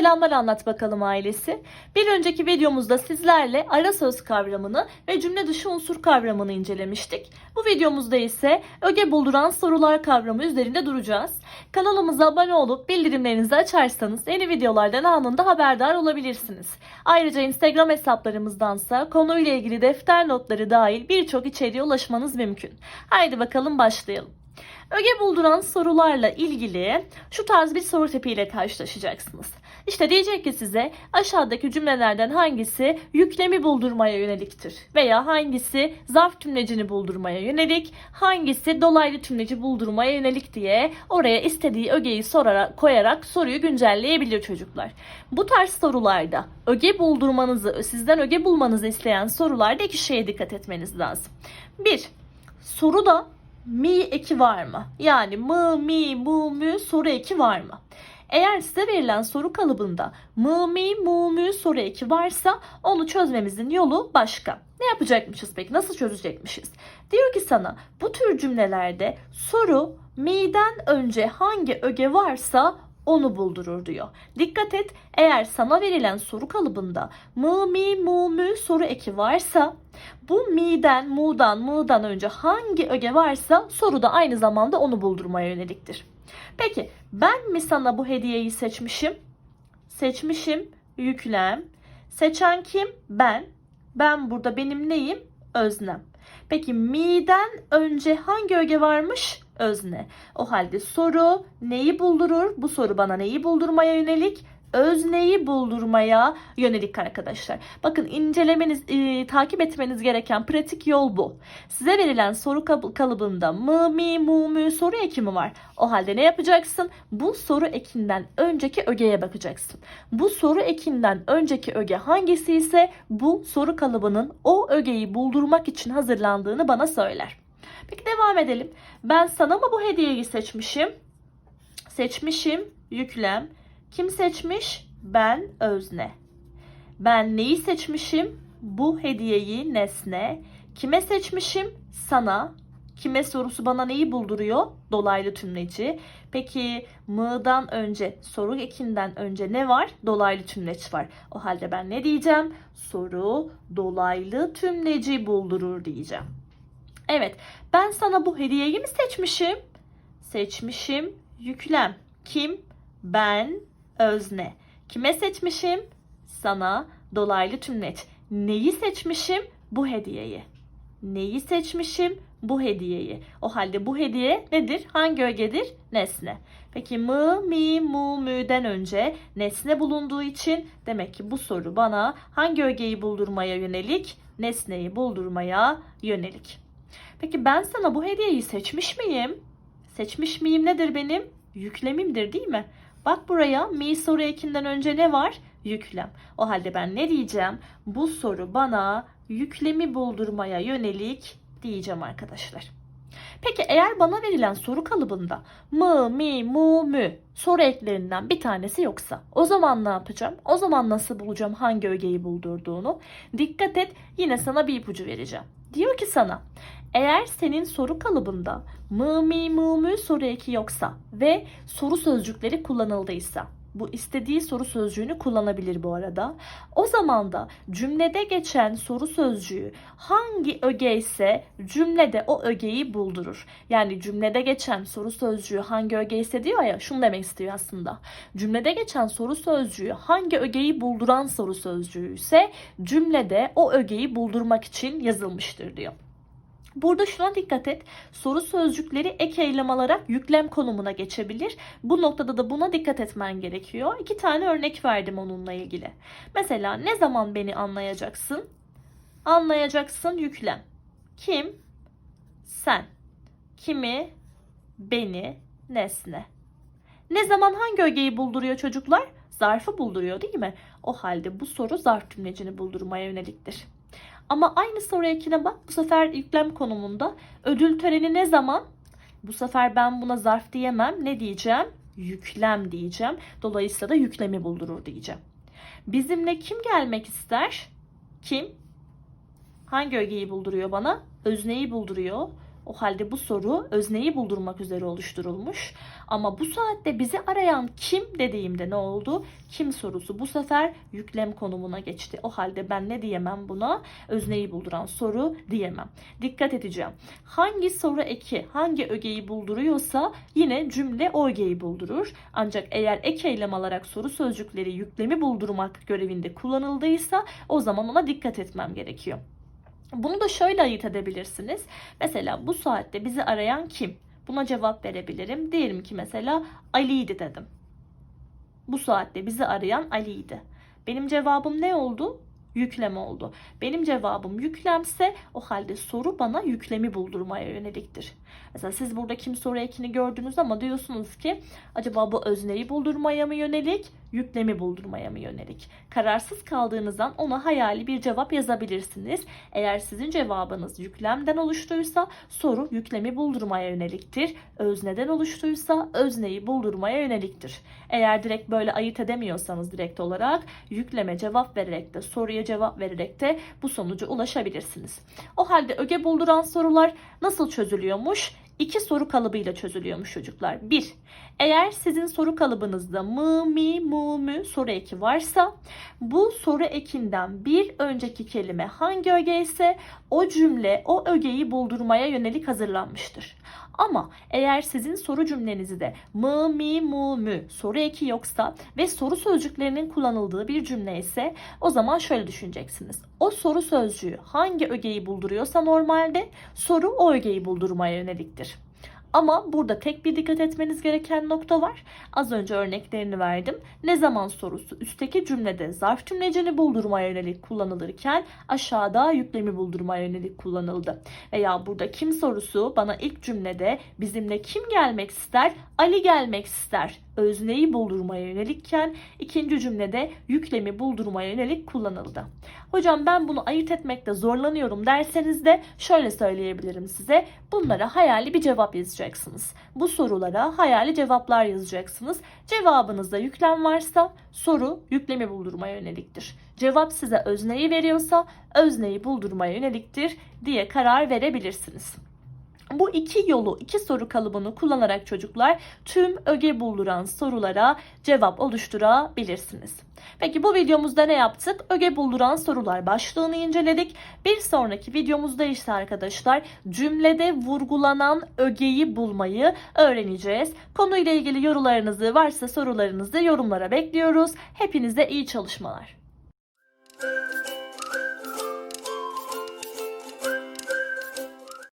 selamlar anlat bakalım ailesi. Bir önceki videomuzda sizlerle ara söz kavramını ve cümle dışı unsur kavramını incelemiştik. Bu videomuzda ise öge bulduran sorular kavramı üzerinde duracağız. Kanalımıza abone olup bildirimlerinizi açarsanız yeni videolardan anında haberdar olabilirsiniz. Ayrıca Instagram hesaplarımızdansa konuyla ilgili defter notları dahil birçok içeriğe ulaşmanız mümkün. Haydi bakalım başlayalım. Öge bulduran sorularla ilgili şu tarz bir soru tipiyle karşılaşacaksınız. İşte diyecek ki size aşağıdaki cümlelerden hangisi yüklemi buldurmaya yöneliktir veya hangisi zarf tümlecini buldurmaya yönelik, hangisi dolaylı tümleci buldurmaya yönelik diye oraya istediği ögeyi sorarak koyarak soruyu güncelleyebilir çocuklar. Bu tarz sorularda öge buldurmanızı, sizden öge bulmanızı isteyen sorularda iki şeye dikkat etmeniz lazım. Bir, soruda mi eki var mı? Yani mı, mi, mu, mü soru eki var mı? Eğer size verilen soru kalıbında mı, mi, mu, mü soru eki varsa onu çözmemizin yolu başka. Ne yapacakmışız peki? Nasıl çözecekmişiz? Diyor ki sana bu tür cümlelerde soru mi'den önce hangi öge varsa onu buldurur diyor. Dikkat et eğer sana verilen soru kalıbında mı, mi, mu, mü soru eki varsa bu mi'den, mu'dan, mı'dan önce hangi öge varsa soruda aynı zamanda onu buldurmaya yöneliktir. Peki ben mi sana bu hediyeyi seçmişim? Seçmişim, yüklem. Seçen kim? Ben. Ben burada benim neyim? Öznem. Peki mi'den önce hangi öge varmış? Özne. O halde soru neyi buldurur? Bu soru bana neyi buldurmaya yönelik? özneyi buldurmaya yönelik arkadaşlar. Bakın incelemeniz, e, takip etmeniz gereken pratik yol bu. Size verilen soru kalıbında mı, mi, mu, mü soru eki mi var? O halde ne yapacaksın? Bu soru ekinden önceki ögeye bakacaksın. Bu soru ekinden önceki öge hangisi ise bu soru kalıbının o ögeyi buldurmak için hazırlandığını bana söyler. Peki devam edelim. Ben sana mı bu hediyeyi seçmişim? Seçmişim, yüklem. Kim seçmiş? Ben özne. Ben neyi seçmişim? Bu hediyeyi nesne. Kime seçmişim? Sana. Kime sorusu bana neyi bulduruyor? Dolaylı tümleci. Peki mı'dan önce, soru ekinden önce ne var? Dolaylı tümleç var. O halde ben ne diyeceğim? Soru dolaylı tümleci buldurur diyeceğim. Evet, ben sana bu hediyeyi mi seçmişim? Seçmişim, yüklem. Kim? Ben, özne. Kime seçmişim? Sana dolaylı tümleç. Neyi seçmişim? Bu hediyeyi. Neyi seçmişim? Bu hediyeyi. O halde bu hediye nedir? Hangi ögedir? Nesne. Peki mı, mi, mu, mü'den önce nesne bulunduğu için demek ki bu soru bana hangi ögeyi buldurmaya yönelik? Nesneyi buldurmaya yönelik. Peki ben sana bu hediyeyi seçmiş miyim? Seçmiş miyim nedir benim? Yüklemimdir değil mi? Bak buraya mi soru ekinden önce ne var? Yüklem. O halde ben ne diyeceğim? Bu soru bana yüklemi buldurmaya yönelik diyeceğim arkadaşlar. Peki eğer bana verilen soru kalıbında mı, mi, mu, mü soru eklerinden bir tanesi yoksa o zaman ne yapacağım? O zaman nasıl bulacağım hangi ögeyi buldurduğunu? Dikkat et yine sana bir ipucu vereceğim. Diyor ki sana eğer senin soru kalıbında mı, mi, mu, mü soru eki yoksa ve soru sözcükleri kullanıldıysa bu istediği soru sözcüğünü kullanabilir bu arada. O zaman da cümlede geçen soru sözcüğü hangi öge ise cümlede o ögeyi buldurur. Yani cümlede geçen soru sözcüğü hangi öge ise diyor ya şunu demek istiyor aslında. Cümlede geçen soru sözcüğü hangi ögeyi bulduran soru sözcüğü ise cümlede o ögeyi buldurmak için yazılmıştır diyor. Burada şuna dikkat et. Soru sözcükleri ek eylem alarak yüklem konumuna geçebilir. Bu noktada da buna dikkat etmen gerekiyor. İki tane örnek verdim onunla ilgili. Mesela ne zaman beni anlayacaksın? Anlayacaksın yüklem. Kim? Sen. Kimi? Beni. Nesne. Ne zaman hangi ögeyi bulduruyor çocuklar? Zarfı bulduruyor değil mi? O halde bu soru zarf tümlecini buldurmaya yöneliktir. Ama aynı soru ekine bak bu sefer yüklem konumunda ödül töreni ne zaman? Bu sefer ben buna zarf diyemem. Ne diyeceğim? Yüklem diyeceğim. Dolayısıyla da yüklemi buldurur diyeceğim. Bizimle kim gelmek ister? Kim? Hangi ögeyi bulduruyor bana? Özneyi bulduruyor. O halde bu soru özneyi buldurmak üzere oluşturulmuş. Ama bu saatte bizi arayan kim dediğimde ne oldu? Kim sorusu bu sefer yüklem konumuna geçti. O halde ben ne diyemem buna? Özneyi bulduran soru diyemem. Dikkat edeceğim. Hangi soru eki hangi ögeyi bulduruyorsa yine cümle o ögeyi buldurur. Ancak eğer ek eylem alarak soru sözcükleri yüklemi buldurmak görevinde kullanıldıysa o zaman ona dikkat etmem gerekiyor. Bunu da şöyle ayırt edebilirsiniz. Mesela bu saatte bizi arayan kim? Buna cevap verebilirim. Diyelim ki mesela Ali'ydi dedim. Bu saatte bizi arayan Ali'ydi. Benim cevabım ne oldu? Yüklem oldu. Benim cevabım yüklemse o halde soru bana yüklemi buldurmaya yöneliktir. Mesela siz burada kim soru ekini gördünüz ama diyorsunuz ki acaba bu özneyi buldurmaya mı yönelik, yüklemi buldurmaya mı yönelik? Kararsız kaldığınızdan ona hayali bir cevap yazabilirsiniz. Eğer sizin cevabınız yüklemden oluştuysa soru yüklemi buldurmaya yöneliktir. Özneden oluştuysa özneyi buldurmaya yöneliktir. Eğer direkt böyle ayırt edemiyorsanız direkt olarak yükleme cevap vererek de soruya cevap vererek de bu sonuca ulaşabilirsiniz. O halde öge bulduran sorular nasıl çözülüyormuş? İki soru kalıbıyla çözülüyormuş çocuklar. Bir, eğer sizin soru kalıbınızda mı, mi, mu, mü soru eki varsa bu soru ekinden bir önceki kelime hangi öge ise o cümle o ögeyi buldurmaya yönelik hazırlanmıştır. Ama eğer sizin soru cümlenizde mı, mi, mu, mü soru eki yoksa ve soru sözcüklerinin kullanıldığı bir cümle ise o zaman şöyle düşüneceksiniz. O soru sözcüğü hangi ögeyi bulduruyorsa normalde soru o ögeyi buldurmaya yöneliktir. Ama burada tek bir dikkat etmeniz gereken nokta var. Az önce örneklerini verdim. Ne zaman sorusu üstteki cümlede zarf cümlecini buldurmaya yönelik kullanılırken aşağıda yüklemi buldurmaya yönelik kullanıldı. Veya burada kim sorusu bana ilk cümlede bizimle kim gelmek ister? Ali gelmek ister. Özneyi buldurmaya yönelikken ikinci cümlede yüklemi buldurmaya yönelik kullanıldı. Hocam ben bunu ayırt etmekte zorlanıyorum derseniz de şöyle söyleyebilirim size. Bunlara hayali bir cevap yazacaksınız. Bu sorulara hayali cevaplar yazacaksınız. Cevabınızda yüklem varsa soru yüklemi buldurmaya yöneliktir. Cevap size özneyi veriyorsa özneyi buldurmaya yöneliktir diye karar verebilirsiniz. Bu iki yolu, iki soru kalıbını kullanarak çocuklar tüm öge bulduran sorulara cevap oluşturabilirsiniz. Peki bu videomuzda ne yaptık? Öge bulduran sorular başlığını inceledik. Bir sonraki videomuzda ise arkadaşlar cümlede vurgulanan ögeyi bulmayı öğreneceğiz. Konuyla ilgili yorumlarınızı varsa sorularınızı yorumlara bekliyoruz. Hepinize iyi çalışmalar.